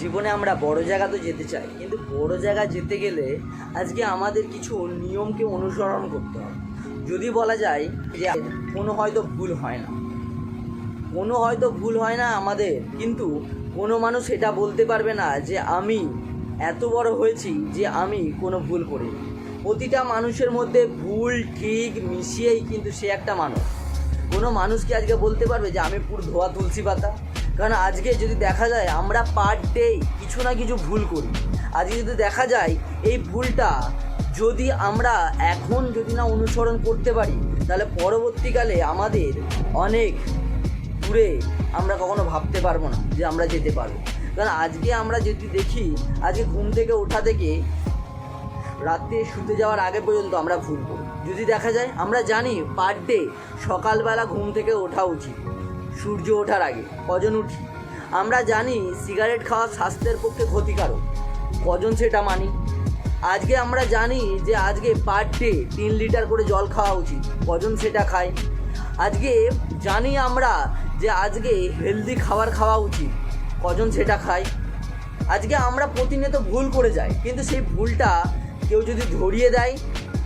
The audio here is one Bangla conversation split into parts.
জীবনে আমরা বড় জায়গা তো যেতে চাই, কিন্তু বড় জায়গা যেতে গেলে আজকে আমাদের কিছু নিয়মকে অনুসরণ করতে হবে। যদি বলা যায় যে কোনো হয়তো ভুল হয় না, কোনো হয়তো ভুল হয় না আমাদের, কিন্তু কোনো মানুষ এটা বলতে পারবে না যে আমি এত বড় হয়েছি যে আমি কোনো ভুল করিনি। প্রতিটা মানুষের মধ্যে ভুল ঠিক মিশিয়েই কিন্তু সে একটা মানুষ। কোনো মানুষকে আজকে বলতে পারবে যে আমি পুরো ধোয়া তুলসী পাতা কারণ আজকে যদি দেখা যায়, আমরা পার ডে কিছু না কিছু ভুল করি। আজকে যদি দেখা যায়, এই ভুলটা যদি আমরা এখন যদি না অনুসরণ করতে পারি, তাহলে পরবর্তীকালে আমাদের অনেক দূরে আমরা কখনো ভাবতে পারব না যে আমরা যেতে পারব। কারণ আজকে আমরা যদি দেখি, আজকে ঘুম থেকে ওঠা থেকে রাত্রে শুতে যাওয়ার আগে পর্যন্ত আমরা ভুল করি। যদি দেখা যায়, আমরা জানি পার ডে সকালবেলা ঘুম থেকে ওঠা উচিত। সূর্য ওঠার আগে, কজন উঠি? আমরা জানি সিগারেট খাওয়া স্বাস্থ্যের পক্ষে ক্ষতিকারক। কজন সেটা মানি? আজকে আমরা জানি যে আজকে পার ডে তিন লিটার করে জল খাওয়া উচিত। কজন সেটা খায়? আজকে জানি আমরা যে আজকে হেলদি খাবার খাওয়া উচিত। কজন সেটা খায়? আজকে আমরা প্রতিনিয়ত ভুল করে যাই, কিন্তু সেই ভুলটা কেউ যদি ধরিয়ে দেয়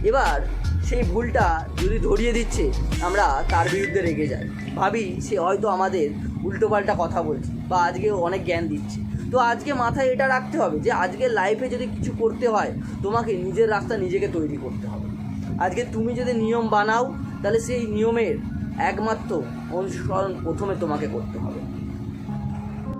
এবার সেই ভুলটা যদি ধরিয়ে দিচ্ছে, আমরা তার বিরুদ্ধে রেগে যাই। ভাবি, সে হয়তো আমাদের উল্টোপাল্টা কথা বলছে বা আজকে অনেক জ্ঞান দিচ্ছে। তো আজকে মাথায় এটা রাখতে হবে যে, আজকে লাইফে যদি কিছু করতে হয়, তোমাকে নিজের রাস্তা নিজেকে তৈরি করতে হবে। আজকে তুমি যদি নিয়ম বানাও, তাহলে সেই নিয়মের একমাত্র অনুসরণ প্রথমে তোমাকে করতে হবে।